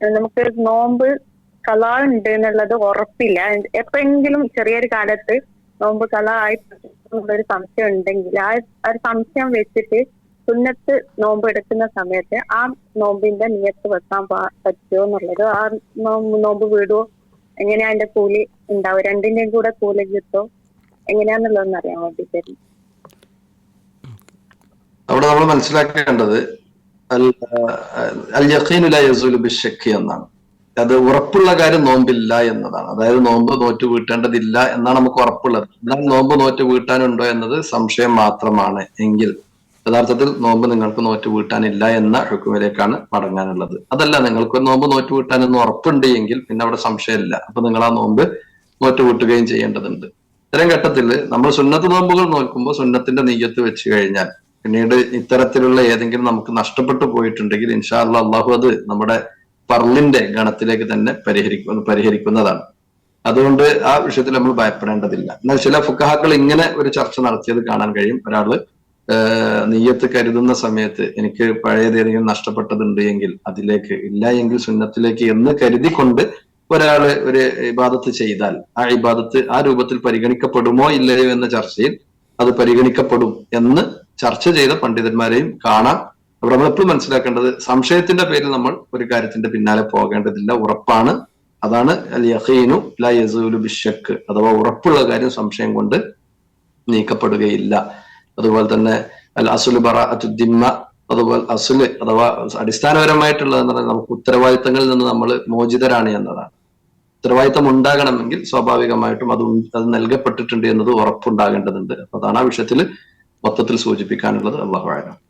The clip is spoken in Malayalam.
നമുക്ക് നോമ്പ് കലാ ഉണ്ട് എന്നുള്ളത് ഉറപ്പില്ല എപ്പോഴെങ്കിലും ചെറിയൊരു കാലത്ത് നോമ്പ് കല ആയി ഒരു സംശയം ഉണ്ടെങ്കിൽ ആ ഒരു സംശയം വെച്ചിട്ട് സുന്നത്ത് നോമ്പ് എടുക്കുന്ന സമയത്ത് ആ നോമ്പിന്റെ നിയത്ത് വെക്കാൻ പറ്റുമോ എന്നുള്ളത് ആ നോമ്പ് നോമ്പ് വീടുമോ എങ്ങനെയാ അതിന്റെ കൂലി ഉണ്ടാവും രണ്ടിന്റെയും കൂടെ കൂലി കിട്ടോ എങ്ങനെയാന്നുള്ളതെന്ന് അറിയാൻ വേണ്ടിട്ടായിരുന്നു അവിടെ നമ്മൾ മനസ്സിലാക്കേണ്ടത് അൽ അൽ യഖീനു ലാ യസൂലു ബിശ്ശക്കി എന്നാണ്. അത് ഉറപ്പുള്ള കാര്യം നോമ്പില്ല എന്നതാണ്. അതായത് നോമ്പ് നോറ്റ് വീട്ടേണ്ടതില്ല എന്നാണ് നമുക്ക് ഉറപ്പുള്ളത്. എന്നാൽ നോമ്പ് നോറ്റ് വീട്ടാനുണ്ടോ എന്നത് സംശയം മാത്രമാണ് എങ്കിൽ യഥാർത്ഥത്തിൽ നോമ്പ് നിങ്ങൾക്ക് നോറ്റ് വീട്ടാനില്ല എന്ന ഹുക്കുമിലേക്കാണ് മടങ്ങാനുള്ളത്. അതല്ല നിങ്ങൾക്ക് നോമ്പ് നോറ്റ് വീട്ടാനെന്ന് ഉറപ്പുണ്ട് എങ്കിൽ പിന്നെ അവിടെ സംശയമില്ല. അപ്പൊ നിങ്ങൾ ആ നോമ്പ് നോറ്റ് വീട്ടുകയും ചെയ്യേണ്ടതുണ്ട്. ഇത്തരം ഘട്ടത്തിൽ നമ്മൾ സുന്നത്ത് നോമ്പുകൾ നോക്കുമ്പോൾ സുന്നത്തിന്റെ നെയ്യത്ത് വെച്ച് കഴിഞ്ഞാൽ പിന്നീട് ഇത്തരത്തിലുള്ള ഏതെങ്കിലും നമുക്ക് നഷ്ടപ്പെട്ടു പോയിട്ടുണ്ടെങ്കിൽ ഇൻഷാ അല്ലാ അള്ളാഹു അത് നമ്മുടെ പർലിന്റെ ഗണത്തിലേക്ക് തന്നെ പരിഹരിക്കുന്ന പരിഹരിക്കുന്നതാണ്. അതുകൊണ്ട് ആ വിഷയത്തിൽ നമ്മൾ ഭയപ്പെടേണ്ടതില്ല. എന്നാൽ ചില ഫുക്കഹാക്കൾ ഇങ്ങനെ ഒരു ചർച്ച നടത്തിയത് കാണാൻ കഴിയും. ഒരാൾ നെയ്യത്ത് കരുതുന്ന സമയത്ത് എനിക്ക് പഴയതേതെങ്കിലും നഷ്ടപ്പെട്ടതുണ്ട് എങ്കിൽ അതിലേക്ക് ഇല്ല എങ്കിൽ സുന്നത്തിലേക്ക് എന്ന് കരുതിക്കൊണ്ട് ഒരാൾ ഒരു ഇബാദത്ത് ചെയ്താൽ ആ ഇബാദത്ത് ആ രൂപത്തിൽ പരിഗണിക്കപ്പെടുമോ ഇല്ലയോ എന്ന ചർച്ചയിൽ അത് പരിഗണിക്കപ്പെടും എന്ന് ചർച്ച ചെയ്ത പണ്ഡിതന്മാരെയും കാണാം. അപ്പൊ നമ്മൾ എപ്പോഴും മനസ്സിലാക്കേണ്ടത് സംശയത്തിന്റെ പേരിൽ നമ്മൾ ഒരു കാര്യത്തിന്റെ പിന്നാലെ പോകേണ്ടതില്ല. ഉറപ്പാണ്. അതാണ് അൽ യഖീനു ലാ യസൂലു ബിശക്ക് അഥവാ ഉറപ്പുള്ള കാര്യം സംശയം കൊണ്ട് നീക്കപ്പെടുകയില്ല. അതുപോലെ തന്നെ അൽ അസുൽ ബറാഅത്തുദ്ദിമ്മ അതുപോലെ അസുൽ അഥവാ അടിസ്ഥാനപരമായിട്ടുള്ളത് എന്ന് പറഞ്ഞാൽ നമുക്ക് ഉത്തരവാദിത്തങ്ങളിൽ നിന്ന് നമ്മൾ മോചിതരാണ് എന്നതാണ്. ഉത്തരവാദിത്തം ഉണ്ടാകണമെങ്കിൽ സ്വാഭാവികമായിട്ടും അത് അത് നൽകപ്പെട്ടിട്ടുണ്ട് എന്നത് ഉറപ്പുണ്ടാകേണ്ടതുണ്ട്. അതാണ് ആ വിഷയത്തിൽ മൊത്തത്തിൽ സൂചിപ്പിക്കാനുള്ളത് അള്ളാഹു ആലം